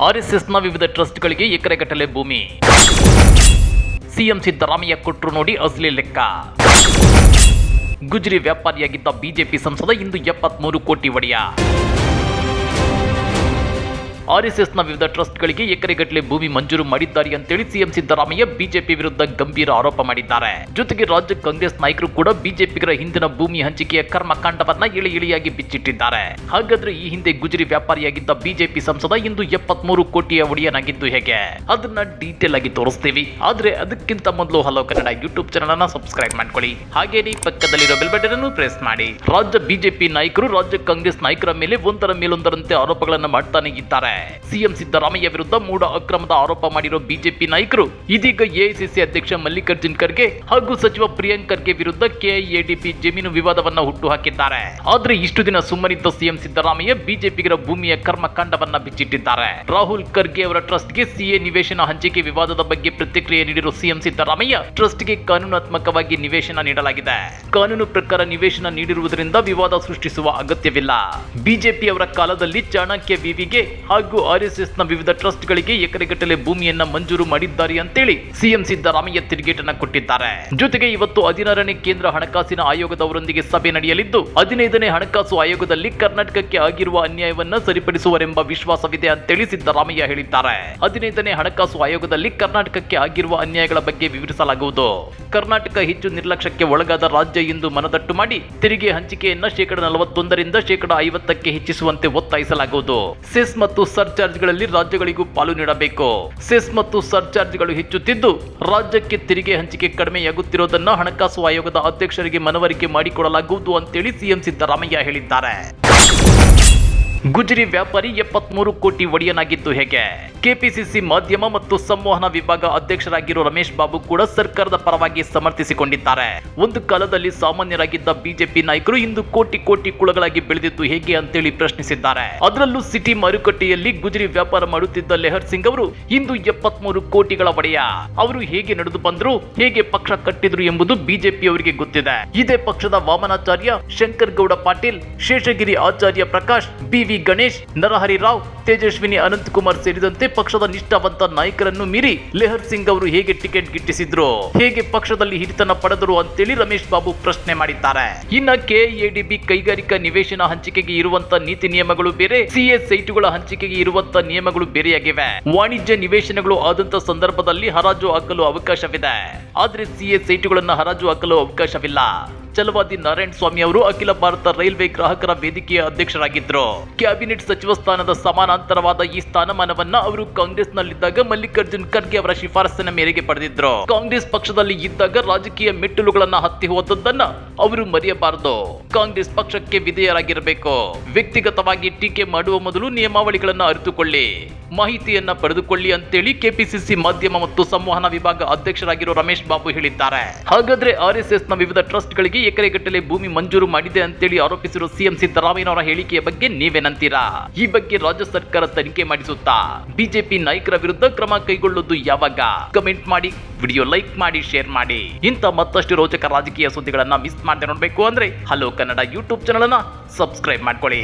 ಆರ್ಎಸ್ಎಸ್ನ ವಿವಿಧ ಟ್ರಸ್ಟ್ಗಳಿಗೆ ಎಕರೆಗಟ್ಟಲೆ ಭೂಮಿ. ಸಿಎಂ ಸಿದ್ದರಾಮಯ್ಯ ಕೊಟ್ರು ನೋಡಿ ಅಸಲಿ ಲೆಕ್ಕ. ಗುಜರಿ ವ್ಯಾಪಾರಿಯಾಗಿದ್ದ ಬಿಜೆಪಿ ಸಂಸದ ಇಂದು ಎಪ್ಪತ್ಮೂರು ಕೋಟಿ ಒಡೆಯ. ಆರ್ಎಸ್ಎಸ್ನ ವಿವಿಧ ಟ್ರಸ್ಟ್ಗಳಿಗೆ ಎಕರೆಗಟ್ಟಲೆ ಭೂಮಿ ಮಂಜೂರು ಮಾಡಿದ್ದಾರೆ ಅಂತೇಳಿ ಸಿಎಂ ಸಿದ್ದರಾಮಯ್ಯ ಬಿಜೆಪಿ ವಿರುದ್ಧ ಗಂಭೀರ ಆರೋಪ ಮಾಡಿದ್ದಾರೆ. ಜೊತೆಗೆ ರಾಜ್ಯ ಕಾಂಗ್ರೆಸ್ ನಾಯಕರು ಕೂಡ ಬಿಜೆಪಿಗರ ಹಿಂದಿನ ಭೂಮಿ ಹಂಚಿಕೆಯ ಕರ್ಮಕಾಂಡವನ್ನ ಇಳಿ ಇಳಿಯಾಗಿ ಬಿಚ್ಚಿಟ್ಟಿದ್ದಾರೆ. ಹಾಗಾದ್ರೆ ಈ ಹಿಂದೆ ಗುಜರಿ ವ್ಯಾಪಾರಿಯಾಗಿದ್ದ ಬಿಜೆಪಿ ಸಂಸದ ಇಂದು ಎಪ್ಪತ್ಮೂರು ಕೋಟಿಯ ಒಡೆಯನಾಗಿದ್ದು ಹೇಗೆ? ಅದನ್ನ ಡೀಟೇಲ್ ಆಗಿ ತೋರಿಸ್ತೀವಿ. ಆದ್ರೆ ಅದಕ್ಕಿಂತ ಮೊದಲು ಹಲೋ ಕನ್ನಡ ಯೂಟ್ಯೂಬ್ ಚಾನಲ್ ಅನ್ನ ಸಬ್ಸ್ಕ್ರೈಬ್ ಮಾಡ್ಕೊಳ್ಳಿ. ಹಾಗೇನೇ ಪಕ್ಕದಲ್ಲಿರೋ ಬೆಲ್ ಬಟನ್ ಅನ್ನು ಪ್ರೆಸ್ ಮಾಡಿ. ರಾಜ್ಯ ಬಿಜೆಪಿ ನಾಯಕರು ರಾಜ್ಯ ಕಾಂಗ್ರೆಸ್ ನಾಯಕರ ಮೇಲೆ ಒಂದರ ಮೇಲೊಂದರಂತೆ ಆರೋಪಗಳನ್ನು ಮಾಡ್ತಾನೆ ಇದ್ದಾರೆ. ಸಿಎಂ ಸಿದ್ದರಾಮಯ್ಯ ವಿರುದ್ಧ ಮೂಡ ಅಕ್ರಮದ ಆರೋಪ ಮಾಡಿರುವ ಬಿಜೆಪಿ ನಾಯಕರು, ಇದೀಗ ಎಐಸಿಸಿ ಅಧ್ಯಕ್ಷ ಮಲ್ಲಿಕಾರ್ಜುನ್ ಖರ್ಗೆ ಹಾಗೂ ಸಚಿವ ಪ್ರಿಯಾಂಕ್ ಖರ್ಗೆ ವಿರುದ್ಧ ಕೆಐಎಡಿಪಿ ಜಮೀನು ವಿವಾದವನ್ನ ಹುಟ್ಟು ಹಾಕಿದ್ದಾರೆ ಆದ್ರೆ ಇಷ್ಟು ದಿನ ಸುಮ್ಮನಿದ್ದ ಸಿಎಂ ಸಿದ್ದರಾಮಯ್ಯ ಬಿಜೆಪಿಗರ ಭೂಮಿಯ ಕರ್ಮಕಾಂಡವನ್ನ ಬಿಚ್ಚಿಟ್ಟಿದ್ದಾರೆ. ರಾಹುಲ್ ಖರ್ಗೆ ಅವರ ಟ್ರಸ್ಟ್ಗೆ ಸಿಎ ನಿವೇಶನ ಹಂಚಿಕೆ ವಿವಾದದ ಬಗ್ಗೆ ಪ್ರತಿಕ್ರಿಯೆ ನೀಡಿರುವ ಸಿಎಂ ಸಿದ್ದರಾಮಯ್ಯ ಟ್ರಸ್ಟ್ಗೆ ಕಾನೂನಾತ್ಮಕವಾಗಿ ನಿವೇಶನ ನೀಡಲಾಗಿದೆ. ಕಾನೂನು ಪ್ರಕಾರ ನಿವೇಶನ ನೀಡಿರುವುದರಿಂದ ವಿವಾದ ಸೃಷ್ಟಿಸುವ ಅಗತ್ಯವಿಲ್ಲ. ಬಿಜೆಪಿ ಅವರ ಕಾಲದಲ್ಲಿ ಚಾಣಕ್ಯ ವಿವಿಗೆ ಹಾಗೂ ಆರ್ಎಸ್ಎಸ್ನ ವಿವಿಧ ಟ್ರಸ್ಟ್ಗಳಿಗೆ ಎಕರೆಗಟ್ಟಲೆ ಭೂಮಿಯನ್ನ ಮಂಜೂರು ಮಾಡಿದ್ದಾರೆ ಅಂತೇಳಿ ಸಿಎಂ ಸಿದ್ದರಾಮಯ್ಯ ತಿರುಗೇಟನ್ನ ಕೊಟ್ಟಿದ್ದಾರೆ. ಜೊತೆಗೆ ಇವತ್ತು ಹದಿನಾರನೇ ಕೇಂದ್ರ ಹಣಕಾಸಿನ ಆಯೋಗದವರೊಂದಿಗೆ ಸಭೆ ನಡೆಯಲಿದ್ದು, ಹದಿನೈದನೇ ಹಣಕಾಸು ಆಯೋಗದಲ್ಲಿ ಕರ್ನಾಟಕಕ್ಕೆ ಆಗಿರುವ ಅನ್ಯಾಯವನ್ನ ಸರಿಪಡಿಸುವರೆಂಬ ವಿಶ್ವಾಸವಿದೆ ಅಂತೇಳಿ ಸಿದ್ದರಾಮಯ್ಯ ಹೇಳಿದ್ದಾರೆ. ಹದಿನೈದನೇ ಹಣಕಾಸು ಆಯೋಗದಲ್ಲಿ ಕರ್ನಾಟಕಕ್ಕೆ ಆಗಿರುವ ಅನ್ಯಾಯಗಳ ಬಗ್ಗೆ ವಿವರಿಸಲಾಗುವುದು. ಕರ್ನಾಟಕ ಹೆಚ್ಚು ನಿರ್ಲಕ್ಷ್ಯಕ್ಕೆ ಒಳಗಾದ ರಾಜ್ಯ ಎಂದು ಮನದಟ್ಟು ಮಾಡಿ, ತೆರಿಗೆ ಹಂಚಿಕೆಯನ್ನ ಶೇಕಡ ನಲವತ್ತೊಂದರಿಂದ ಶೇಕಡ ಐವತ್ತಕ್ಕೆ ಹೆಚ್ಚಿಸುವಂತೆ ಒತ್ತಾಯಿಸಲಾಗುವುದು. ಸೆಸ್ ಮತ್ತು ಸರ್ಚಾರ್ಜ್ಗಳಲ್ಲಿ ರಾಜ್ಯಗಳಿಗೂ ಪಾಲು ನೀಡಬೇಕು. ಸೆಸ್ ಮತ್ತು ಸರ್ಚಾರ್ಜ್ಗಳು ಹೆಚ್ಚುತ್ತಿದ್ದು, ರಾಜ್ಯಕ್ಕೆ ತೆರಿಗೆ ಹಂಚಿಕೆ ಕಡಿಮೆಯಾಗುತ್ತಿರುವುದನ್ನು ಹಣಕಾಸು ಆಯೋಗದ ಅಧ್ಯಕ್ಷರಿಗೆ ಮನವರಿಕೆ ಮಾಡಿಕೊಡಲಾಗುವುದು ಅಂತೇಳಿ ಸಿಎಂ ಸಿದ್ದರಾಮಯ್ಯ ಹೇಳಿದ್ದಾರೆ. ಗುಜರಿ ವ್ಯಾಪಾರಿ ಎಪ್ಪತ್ಮೂರು ಕೋಟಿ ಒಡೆಯನಾಗಿದ್ದು ಹೇಗೆ? ಕೆಪಿಸಿಸಿ ಮಾಧ್ಯಮ ಮತ್ತು ಸಂವಹನ ವಿಭಾಗ ಅಧ್ಯಕ್ಷರಾಗಿರೋ ರಮೇಶ್ ಬಾಬು ಕೂಡ ಸರ್ಕಾರದ ಪರವಾಗಿ ಸಮರ್ಥಿಸಿಕೊಂಡಿದ್ದಾರೆ. ಒಂದು ಕಾಲದಲ್ಲಿ ಸಾಮಾನ್ಯರಾಗಿದ್ದ ಬಿಜೆಪಿ ನಾಯಕರು ಇಂದು ಕೋಟಿ ಕೋಟಿ ಕುಳಗಳಾಗಿ ಬೆಳೆದಿದ್ದು ಹೇಗೆ ಅಂತೇಳಿ ಪ್ರಶ್ನಿಸಿದ್ದಾರೆ. ಅದರಲ್ಲೂ ಸಿಟಿ ಮಾರುಕಟ್ಟೆಯಲ್ಲಿ ಗುಜರಿ ವ್ಯಾಪಾರ ಮಾಡುತ್ತಿದ್ದ ಲೆಹರ್ ಸಿಂಗ್ ಅವರು ಇಂದು ಎಪ್ಪತ್ಮೂರು ಕೋಟಿಗಳ ಒಡೆಯ. ಅವರು ಹೇಗೆ ನಡೆದು ಬಂದ್ರು, ಹೇಗೆ ಪಕ್ಷ ಕಟ್ಟಿದ್ರು ಎಂಬುದು ಬಿಜೆಪಿ ಅವರಿಗೆ ಗೊತ್ತಿದೆ. ಇದೇ ಪಕ್ಷದ ವಾಮನಾಚಾರ್ಯ ಶಂಕರ್ ಗೌಡ ಪಾಟೀಲ್, ಶೇಷಗಿರಿ ಆಚಾರ್ಯ ಪ್ರಕಾಶ್ ಬಿವಿ ಗಣೇಶ್, ನರಹರಿ ರಾವ್, ತೇಜಸ್ವಿನಿ ಅನಂತಕುಮಾರ್ ಸೇರಿದಂತೆ ಪಕ್ಷದ ನಿಷ್ಠಾವಂತ ನಾಯಕರನ್ನು ಮೀರಿ ಲೆಹರ್ ಸಿಂಗ್ ಅವರು ಹೇಗೆ ಟಿಕೆಟ್ ಗಿಟ್ಟಿಸಿದ್ರು? ಹೇಗೆ ಪಕ್ಷದಲ್ಲಿ ಹಿರಿತನ ಪಡೆದರು ಅಂತೇಳಿ ರಮೇಶ್ ಬಾಬು ಪ್ರಶ್ನೆ ಮಾಡಿದ್ದಾರೆ. ಇನ್ನ ಕೆಎಡಿಬಿ ಕೈಗಾರಿಕಾ ನಿವೇಶನ ಹಂಚಿಕೆಗೆ ಇರುವಂತ ನೀತಿ ನಿಯಮಗಳು ಬೇರೆ ಸಿಎ ಸೈಟುಗಳ ಹಂಚಿಕೆಗೆ ಇರುವಂತ ನಿಯಮಗಳು ಬೇರೆಯಾಗಿವೆ. ವಾಣಿಜ್ಯ ನಿವೇಶನಗಳು ಆದಂತ ಸಂದರ್ಭದಲ್ಲಿ ಹರಾಜು ಹಾಕಲು ಅವಕಾಶವಿದೆ. ಆದ್ರೆ ಸಿಎ ಸೈಟುಗಳನ್ನ ಹರಾಜು ಹಾಕಲು ಅವಕಾಶವಿಲ್ಲ. ಛಲವಾದಿ ನಾರಾಯಣ ಸ್ವಾಮಿ ಅವರು ಅಖಿಲ ಭಾರತ ರೈಲ್ವೆ ಗ್ರಾಹಕರ ವೇದಿಕೆಯ ಅಧ್ಯಕ್ಷರಾಗಿದ್ದರು ಕ್ಯಾಬಿನೆಟ್ ಸಚಿವ ಸ್ಥಾನದ ಸಮಾನಾಂತರವಾದ ಈ ಸ್ಥಾನಮಾನವನ್ನ ಅವರು ಕಾಂಗ್ರೆಸ್ನಲ್ಲಿದ್ದಾಗ ಮಲ್ಲಿಕಾರ್ಜುನ್ ಖರ್ಗೆ ಅವರ ಶಿಫಾರಸ್ಸಿನ ಮೇರೆಗೆ ಪಡೆದಿದ್ರು. ಕಾಂಗ್ರೆಸ್ ಪಕ್ಷದಲ್ಲಿ ಇದ್ದಾಗ ರಾಜಕೀಯ ಮೆಟ್ಟಿಲುಗಳನ್ನ ಹತ್ತಿ ಹೋದದ್ದನ್ನ ಅವರು ಮರೆಯಬಾರದು. ಕಾಂಗ್ರೆಸ್ ಪಕ್ಷಕ್ಕೆ ವಿಧೇಯರಾಗಿರಬೇಕು. ವ್ಯಕ್ತಿಗತವಾಗಿ ಟೀಕೆ ಮಾಡುವ ಮೊದಲು ನಿಯಮಾವಳಿಗಳನ್ನ ಅರಿತುಕೊಳ್ಳಿ. ಮಾಹಿತಿಯನ್ನ ಪಡೆದುಕೊಳ್ಳಿ ಅಂತೇಳಿ ಕೆಪಿಸಿಸಿ ಮಾಧ್ಯಮ ಮತ್ತು ಸಂವಹನ ವಿಭಾಗ ಅಧ್ಯಕ್ಷರಾಗಿರುವ ರಮೇಶ್ ಬಾಬು ಹೇಳಿದ್ದಾರೆ. ಹಾಗಾದ್ರೆ ಆರ್ ಎಸ್ ಎಸ್ನ ವಿವಿಧ ಟ್ರಸ್ಟ್ಗಳಿಗೆ ಎಕರೆಗಟ್ಟಲೆ ಭೂಮಿ ಮಂಜೂರು ಮಾಡಿದೆ ಅಂತೇಳಿ ಆರೋಪಿಸಿರುವ ಸಿಎಂ ಸಿದ್ದರಾಮಯ್ಯನವರ ಹೇಳಿಕೆಯ ಬಗ್ಗೆ ನೀವೇನಂತೀರಾ ಈ ಬಗ್ಗೆ ರಾಜ್ಯ ಸರ್ಕಾರ ತನಿಖೆ ಮಾಡಿಸುತ್ತಾ? ಬಿಜೆಪಿ ನಾಯಕರ ವಿರುದ್ಧ ಕ್ರಮ ಕೈಗೊಳ್ಳುವುದು ಯಾವಾಗ? ಕಮೆಂಟ್ ಮಾಡಿ, ವಿಡಿಯೋ ಲೈಕ್ ಮಾಡಿ, ಶೇರ್ ಮಾಡಿ. ಇಂಥ ಮತ್ತಷ್ಟು ರೋಚಕ ರಾಜಕೀಯ ಸುದ್ದಿಗಳನ್ನ ಮಿಸ್ ಮಾಡದೆ ನೋಡಬೇಕು ಅಂದ್ರೆ ಹಲೋ ಕನ್ನಡ ಯೂಟ್ಯೂಬ್ ಚಾನಲ್ ಅನ್ನ ಸಬ್ಸ್ಕ್ರೈಬ್ ಮಾಡ್ಕೊಳ್ಳಿ.